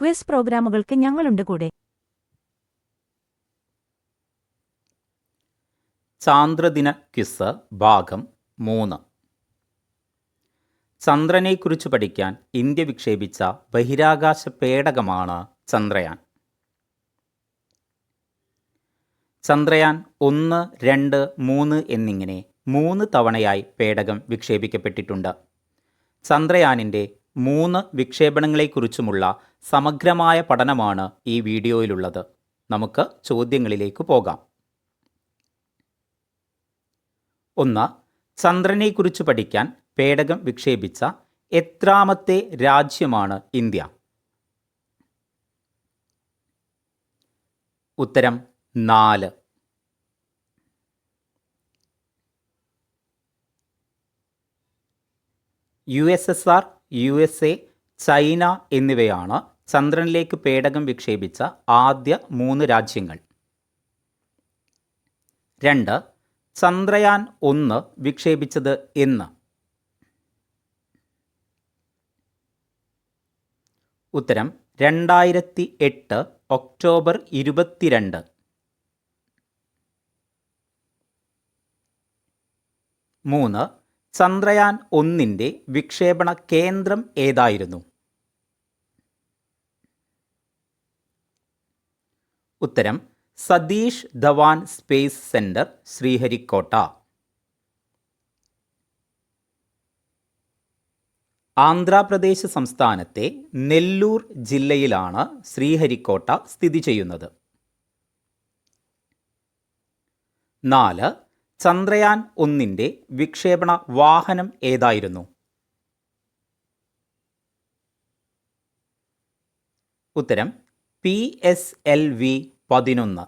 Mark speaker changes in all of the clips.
Speaker 1: Quiz പ്രോഗ്രാമുകൾക്ക് ഞങ്ങളുണ്ട് കൂടെ.
Speaker 2: ചാന്ദ്രദിന quiz ഭാഗം മൂന്ന്. ചന്ദ്രനെക്കുറിച്ച് പഠിക്കാൻ ഇന്ത്യ വിക്ഷേപിച്ച ബഹിരാകാശ പേടകമാണ് ചന്ദ്രയാൻ. ചന്ദ്രയാൻ ഒന്ന് രണ്ട് മൂന്ന് എന്നിങ്ങനെ മൂന്ന് തവണയായി പേടകം വിക്ഷേപിക്കപ്പെട്ടിട്ടുണ്ട്. ചന്ദ്രയാനിന്റെ മൂന്ന് വിക്ഷേപണങ്ങളെക്കുറിച്ചുമുള്ള സമഗ്രമായ പഠനമാണ് ഈ വീഡിയോയിലുള്ളത്. നമുക്ക് ചോദ്യങ്ങളിലേക്ക് പോകാം. ഒന്ന് ചന്ദ്രനെക്കുറിച്ച് പഠിക്കാൻ പേടകം വിക്ഷേപിച്ച എത്രാമത്തെ രാജ്യമാണ് ഇന്ത്യ? ഉത്തരം നാല്. U S S R U S A China എന്നിവയാണ് ചന്ദ്രനിലേക്ക് പേടകം വിക്ഷേപിച്ച ആദ്യ മൂന്ന് രാജ്യങ്ങൾ. രണ്ട് ചന്ദ്രയാൻ ഒന്ന് വിക്ഷേപിച്ചത് എന്ന്. ഉത്തരം രണ്ടായിരത്തി എട്ട് ഒക്ടോബർ ഇരുപത്തിരണ്ട്. മൂന്ന് ചന്ദ്രയാൻ ഒന്നിന്റെ വിക്ഷേപണ കേന്ദ്രം ഏതായിരുന്നു? ഉത്തരം സതീഷ് ധവാൻ സ്പേസ് സെന്റർ ശ്രീഹരിക്കോട്ട. ആന്ധ്രാപ്രദേശ് സംസ്ഥാനത്തെ നെല്ലൂർ ജില്ലയിലാണ് ശ്രീഹരിക്കോട്ട സ്ഥിതി ചെയ്യുന്നത്. നാല് ചന്ദ്രയാൻ ഒന്നിന്റെ വിക്ഷേപണ വാഹനം ഏതായിരുന്നു? ഉത്തരം പി എസ് എൽ വി പതിനൊന്ന്.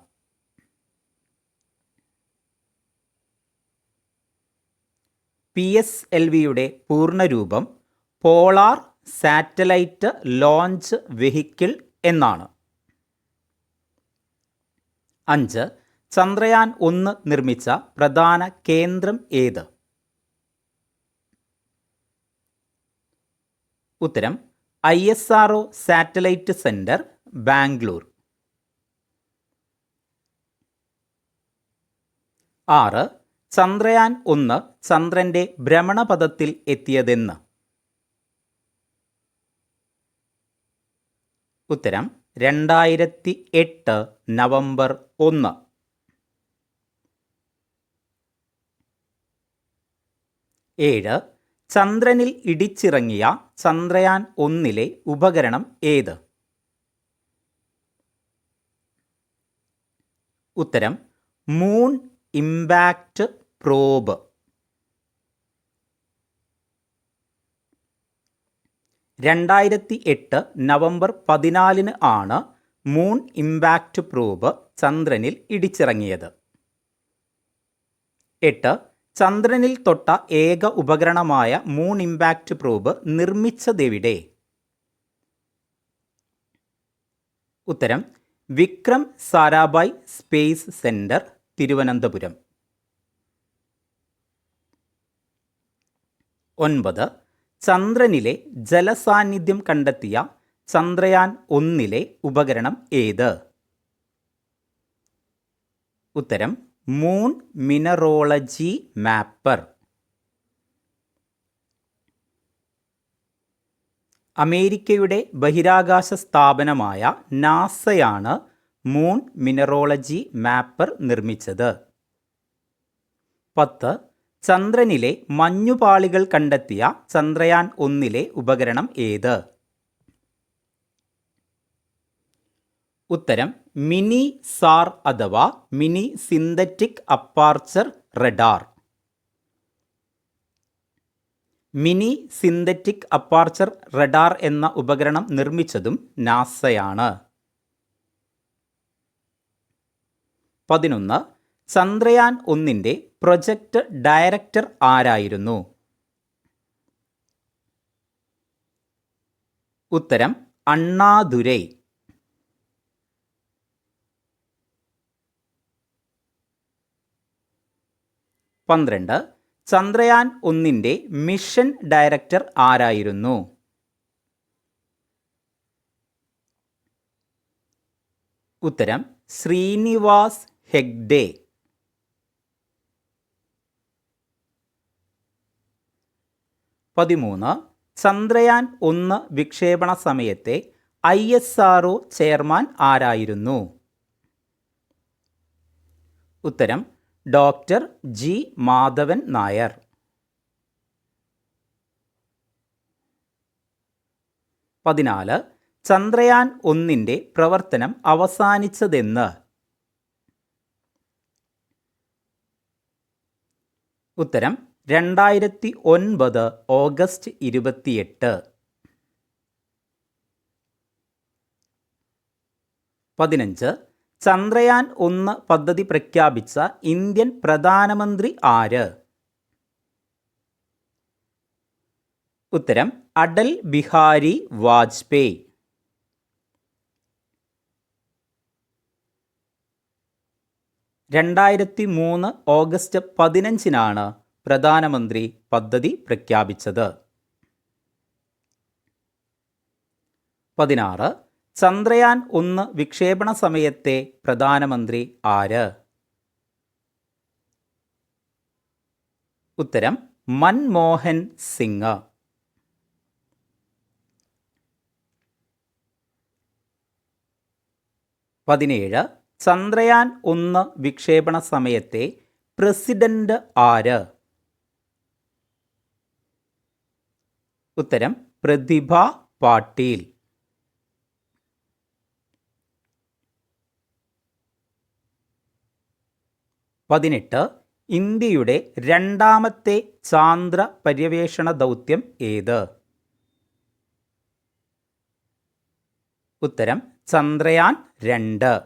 Speaker 2: പി എസ് എൽ വിയുടെ പൂർണരൂപം പോളാർ സാറ്റലൈറ്റ് ലോഞ്ച് വെഹിക്കിൾ എന്നാണ്. അഞ്ച് ചന്ദ്രയാൻ ഒന്ന് നിർമ്മിച്ച പ്രധാന കേന്ദ്രം ഏത്? ഉത്തരം I S R satellite centre Bangalore. ആറ് ചന്ദ്രയാൻ ഒന്ന് ചന്ദ്രന്റെ ഭ്രമണപഥത്തിൽ എത്തിയതെന്ന്. ഉത്തരം രണ്ടായിരത്തി എട്ട് നവംബർ ഒന്ന്. ഏഴ്. ചന്ദ്രനിൽ ഇടിച്ചിറങ്ങിയ ചന്ദ്രയാൻ ഒന്നിലെ ഉപകരണം ഏത്? ഉത്തരം മൂൺ ഇമ്പാക്റ്റ് പ്രോബ്. രണ്ടായിരത്തി എട്ട് നവംബർ പതിനാലിന് ആണ് മൂൺ ഇമ്പാക്റ്റ് പ്രോബ് ചന്ദ്രനിൽ ഇടിച്ചിറങ്ങിയത്. എട്ട്. ചന്ദ്രനിൽ തൊട്ട ഏക ഉപകരണമായ മൂൺ ഇമ്പാക്റ്റ് പ്രോബ് നിർമ്മിച്ചതെവിടെ? ഉത്തരം വിക്രം സാരാഭായ് സ്പേസ് സെന്റർ തിരുവനന്തപുരം. ഒൻപത് ചന്ദ്രനിലെ ജലസാന്നിധ്യം കണ്ടെത്തിയ ചന്ദ്രയാൻ ഒന്നിലെ ഉപകരണം ഏത്? ഉത്തരം മൂൺ മിനറോളജി മാപ്പർ അമേരിക്കയുടെ ബഹിരാകാശ സ്ഥാപനമായ നാസയാണ് മൂൺ മിനറോളജി മാപ്പർ നിർമ്മിച്ചത്. പത്ത് ചന്ദ്രനിലെ മഞ്ഞുപാളികൾ കണ്ടെത്തിയ ചന്ദ്രയാൻ ഒന്നിലെ ഉപകരണം ഏത്? ഉത്തരം മിനി സാർ അഥവാ mini synthetic aperture radar. Mini synthetic aperture radar എന്ന ഉപകരണം നിർമ്മിച്ചതും നാസയാണ്. പതിനൊന്ന് ചന്ദ്രയാൻ ഒന്നിന്റെ പ്രൊജക്ട് ഡയറക്ടർ ആരായിരുന്നു? ഉത്തരം അണ്ണാദുരൈ. പന്ത്രണ്ട്. ചന്ദ്രയാൻ ഒന്നിന്റെ മിഷൻ ഡയറക്ടർ ആരായിരുന്നു? ഉത്തരം ശ്രീനിവാസ് ഹെഗ്ഡേ. പതിമൂന്ന്. ചന്ദ്രയാൻ ഒന്ന് വിക്ഷേപണ സമയത്തെ I S R O chairman ആരായിരുന്നു? ഉത്തരം ഡോക്ടർ ജി മാധവൻ നായർ. പതിനാല് ചന്ദ്രയാൻ ഒന്നിന്റെ പ്രവർത്തനം അവസാനിച്ചതെന്ന്. ഉത്തരം രണ്ടായിരത്തി ഒൻപത് ഓഗസ്റ്റ് ഇരുപത്തിയെട്ട്. പതിനഞ്ച് ചന്ദ്രയാൻ ഒന്ന് പദ്ധതി പ്രഖ്യാപിച്ച ഇന്ത്യൻ പ്രധാനമന്ത്രി ആര്? ഉത്തരം അടൽ ബിഹാരി വാജ്പേയി. രണ്ടായിരത്തി മൂന്ന് ഓഗസ്റ്റ് പതിനഞ്ചിനാണ് പ്രധാനമന്ത്രി പദ്ധതി പ്രഖ്യാപിച്ചത്. പതിനാറ് ചന്ദ്രയാൻ ഒന്ന് വിക്ഷേപണ സമയത്തെ പ്രധാനമന്ത്രി ആര്? ഉത്തരം മൻമോഹൻ സിംഗ്. പതിനേഴ് ചന്ദ്രയാൻ ഒന്ന് വിക്ഷേപണ സമയത്തെ പ്രസിഡന്റ് ആര്? ഉത്തരം പ്രതിഭ പാട്ടീൽ. പതിനെട്ട് ഇന്ത്യയുടെ രണ്ടാമത്തെ ചാന്ദ്ര പര്യവേഷണ ദൗത്യം ഏത്? ഉത്തരം ചന്ദ്രയാൻ രണ്ട്.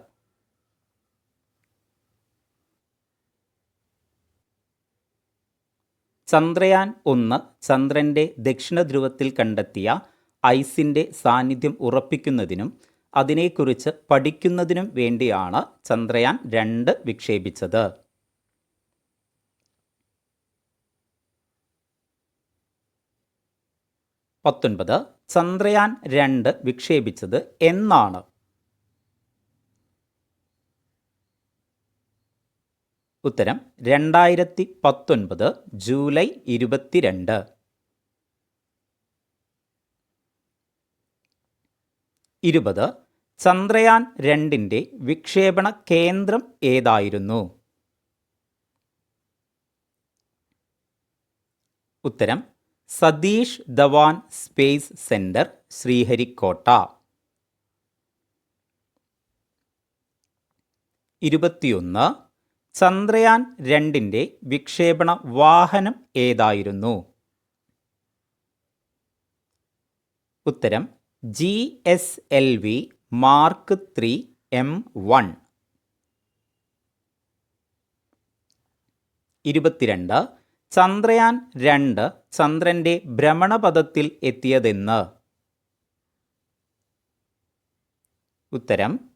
Speaker 2: ചന്ദ്രയാൻ ഒന്ന് ചന്ദ്രന്റെ ദക്ഷിണ ധ്രുവത്തിൽ കണ്ടെത്തിയ ഐസിന്റെ സാന്നിധ്യം ഉറപ്പിക്കുന്നതിനും അതിനെക്കുറിച്ച് പഠിക്കുന്നതിനും വേണ്ടിയാണ് ചന്ദ്രയാൻ രണ്ട് വിക്ഷേപിച്ചത്. പത്തൊൻപത്. ചന്ദ്രയാൻ രണ്ട് വിക്ഷേപിച്ചത് എന്നാണ്. ഉത്തരം രണ്ടായിരത്തി പത്തൊൻപത് ജൂലൈ ഇരുപത്തിരണ്ട്. ഇരുപത് ചന്ദ്രയാൻ രണ്ടിന്റെ വിക്ഷേപണ കേന്ദ്രം ഏതായിരുന്നു? ഉത്തരം സതീഷ് ധവാൻ സ്പേസ് സെന്റർ ശ്രീഹരിക്കോട്ട. ഇരുപത്തിയൊന്ന് ചന്ദ്രയാൻ രണ്ടിന്റെ വിക്ഷേപണ വാഹനം ഏതായിരുന്നു? ഉത്തരം G S L V mark three M one. ഇരുപത്തിരണ്ട് ചന്ദ്രയാൻ രണ്ട് ചന്ദ്രന്റെ ഭ്രമണപഥത്തിൽ എത്തിയതെന്ന്. ഉത്തരം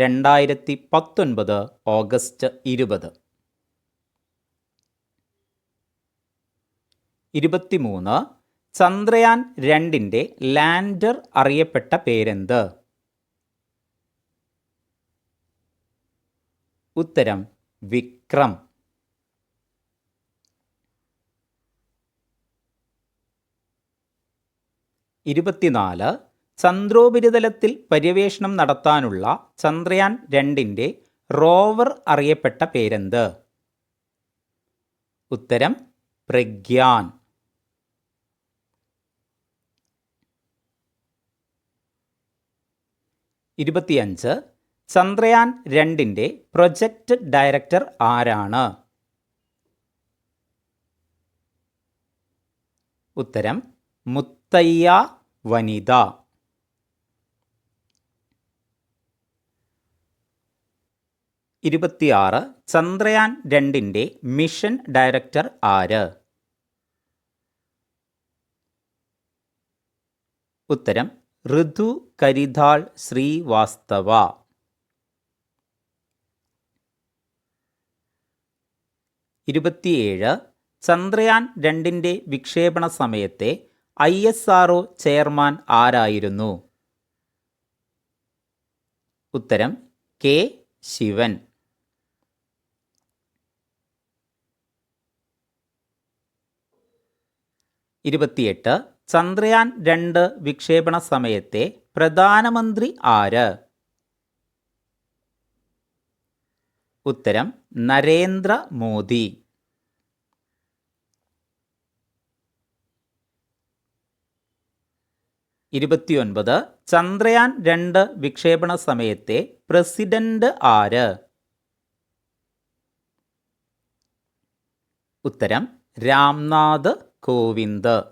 Speaker 2: രണ്ടായിരത്തി പത്തൊൻപത് ഓഗസ്റ്റ് ഇരുപത്. ഇരുപത്തിമൂന്ന് ചന്ദ്രയാൻ രണ്ടിന്റെ ലാൻഡർ അറിയപ്പെട്ട പേരെന്ത്? ഉത്തരം വിക്രം. ഇരുപത്തിനാല് ചന്ദ്രോപരിതലത്തിൽ പര്യവേഷണം നടത്താനുള്ള ചന്ദ്രയാൻ രണ്ടിന്റെ റോവർ അറിയപ്പെട്ട പേരെന്ത്? ഉത്തരം പ്രഗ്യാൻ. ഇരുപത്തിയഞ്ച് ചന്ദ്രയാൻ രണ്ടിന്റെ പ്രൊജക്റ്റ് ഡയറക്ടർ ആരാണ്? ഉത്തരം മുത്തയ്യ വനിത. ഇരുപത്തിയാറ് ചന്ദ്രയാൻ രണ്ടിന്റെ മിഷൻ ഡയറക്ടർ ആര്? ഉത്തരം ഋതു കരിതാൾ ശ്രീവാസ്തവ. ഇരുപത്തിയേഴ് ചന്ദ്രയാൻ രണ്ടിന്റെ വിക്ഷേപണ സമയത്തെ ഐ എസ് ആർ ചെയർമാൻ ആരായിരുന്നു? ഉത്തരം കെ. ശിവൻ. ഇരുപത്തിയെട്ട് ചന്ദ്രയാൻ രണ്ട് വിക്ഷേപണ സമയത്തെ പ്രധാനമന്ത്രി ആര്? ഉത്തരം നരേന്ദ്ര മോദി. ഇരുപത്തിയൊൻപത് ചന്ദ്രയാൻ രണ്ട് വിക്ഷേപണ സമയത്തെ പ്രസിഡന്റ് ആര്? ഉത്തരം രാംനാഥ് കോവിന്ദ്.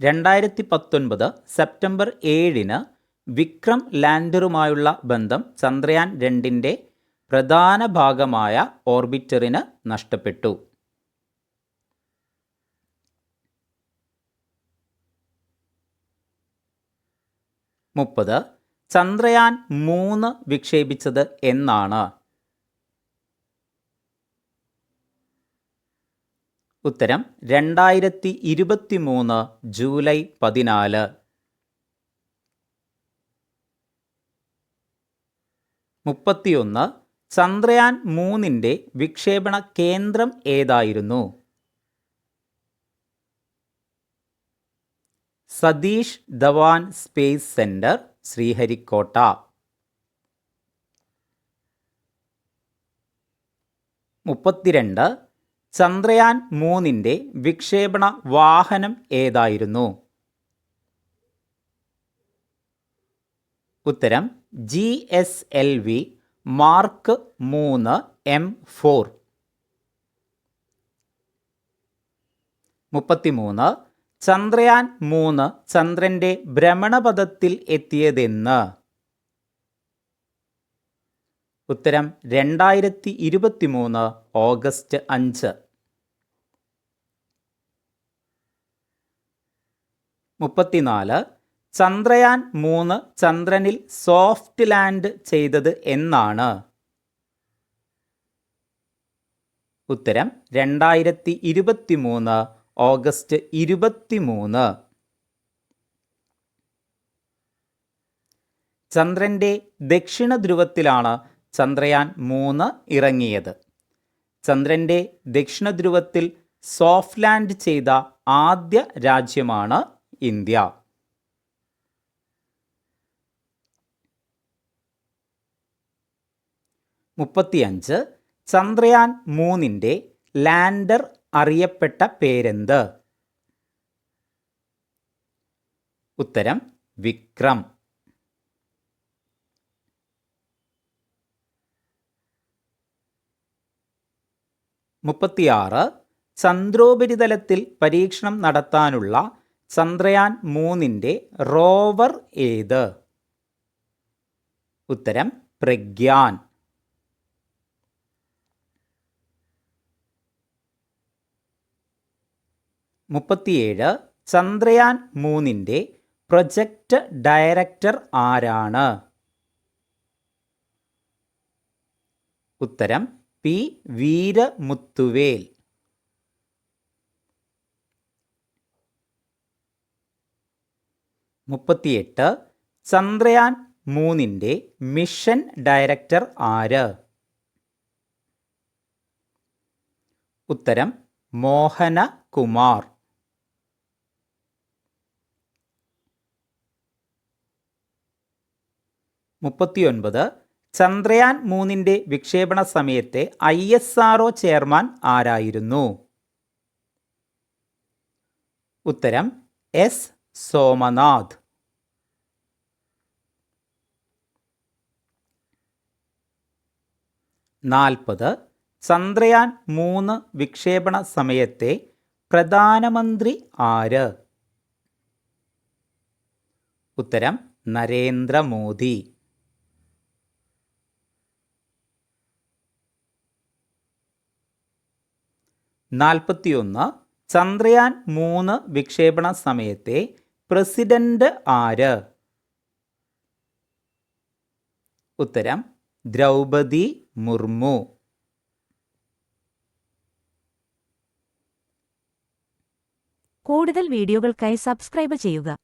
Speaker 2: രണ്ടായിരത്തി പത്തൊൻപത് സെപ്റ്റംബർ ഏഴിന് വിക്രം ലാൻഡറുമായുള്ള ബന്ധം ചന്ദ്രയാൻ രണ്ടിന്റെ പ്രധാന ഭാഗമായ ഓർബിറ്ററിന് നഷ്ടപ്പെട്ടു. മുപ്പത്. ചന്ദ്രയാൻ മൂന്ന് വിക്ഷേപിച്ചത് എന്നാണ്. ഉത്തരം രണ്ടായിരത്തി ഇരുപത്തി മൂന്ന് ജൂലൈ പതിനാല്. മുപ്പത്തിയൊന്ന് ചന്ദ്രയാൻ മൂന്നിന്റെ വിക്ഷേപണ കേന്ദ്രം ഏതായിരുന്നു? Satish Dhawan space centre Sriharikota. മുപ്പത്തിരണ്ട് ചന്ദ്രയാൻ മൂന്നിന്റെ വിക്ഷേപണ വാഹനം ഏതായിരുന്നു? ഉത്തരം G S L V mark മൂന്ന് എം ഫോർ. മുപ്പത്തിമൂന്ന് ചന്ദ്രയാൻ മൂന്ന് ചന്ദ്രന്റെ ഭ്രമണപഥത്തിൽ എത്തിയതെന്ന്. ഉത്തരം രണ്ടായിരത്തി ഇരുപത്തി മൂന്ന് ഓഗസ്റ്റ് അഞ്ച്. മുപ്പത്തിനാല് ചന്ദ്രയാൻ മൂന്ന് ചന്ദ്രനിൽ സോഫ്റ്റ് ലാൻഡ് ചെയ്തത് എന്നാണ്. ഉത്തരം രണ്ടായിരത്തി ഇരുപത്തി മൂന്ന് ഓഗസ്റ്റ് ഇരുപത്തിമൂന്ന്. ചന്ദ്രന്റെ ദക്ഷിണ ധ്രുവത്തിലാണ് ചന്ദ്രയാൻ മൂന്ന് ഇറങ്ങിയത്. ചന്ദ്രന്റെ ദക്ഷിണ ധ്രുവത്തിൽ സോഫ്റ്റ് ലാൻഡ് ചെയ്ത ആദ്യ രാജ്യമാണ് ഇന്ത്യ. മുപ്പത്തിയഞ്ച്. ചന്ദ്രയാൻ മൂന്നിന്റെ ലാൻഡർ അറിയപ്പെട്ട പേരെന്ത്? ഉത്തരം വിക്രം. മുപ്പത്തിയാറ് ചന്ദ്രോപരിതലത്തിൽ പരീക്ഷണം നടത്താനുള്ള ചന്ദ്രയാൻ മൂന്നിന്റെ റോവർ ഏത്? ഉത്തരം പ്രഗ്യാൻ. മുപ്പത്തിയേഴ് ചന്ദ്രയാൻ മൂന്നിന്റെ പ്രൊജക്റ്റ് ഡയറക്ടർ ആരാണ്? ഉത്തരം പി വീരമുത്തുവേൽ. മുപ്പത്തിയെട്ട് ചന്ദ്രയാൻ മൂന്നിന്റെ മിഷൻ ഡയറക്ടർ ആര്? ഉത്തരം മോഹന കുമാർ മുപ്പത്തിയൊൻപത് ചന്ദ്രയാൻ മൂന്നിന്റെ വിക്ഷേപണ സമയത്തെ I S R O chairman ആരായിരുന്നു? ഉത്തരം എസ്. സോമനാഥ്. നാൽപ്പത് ചന്ദ്രയാൻ മൂന്ന് വിക്ഷേപണ സമയത്തെ പ്രധാനമന്ത്രി ആര്? ഉത്തരം നരേന്ദ്രമോദി. നാൽപ്പത്തിയൊന്ന് ചന്ദ്രയാൻ മൂന്ന് വിക്ഷേപണ സമയത്തെ പ്രസിഡന്റ് ആര്? ഉത്തരം ദ്രൗപതി മുർമു.
Speaker 1: കൂടുതൽ വീഡിയോകൾക്കായി സബ്സ്ക്രൈബ് ചെയ്യുക.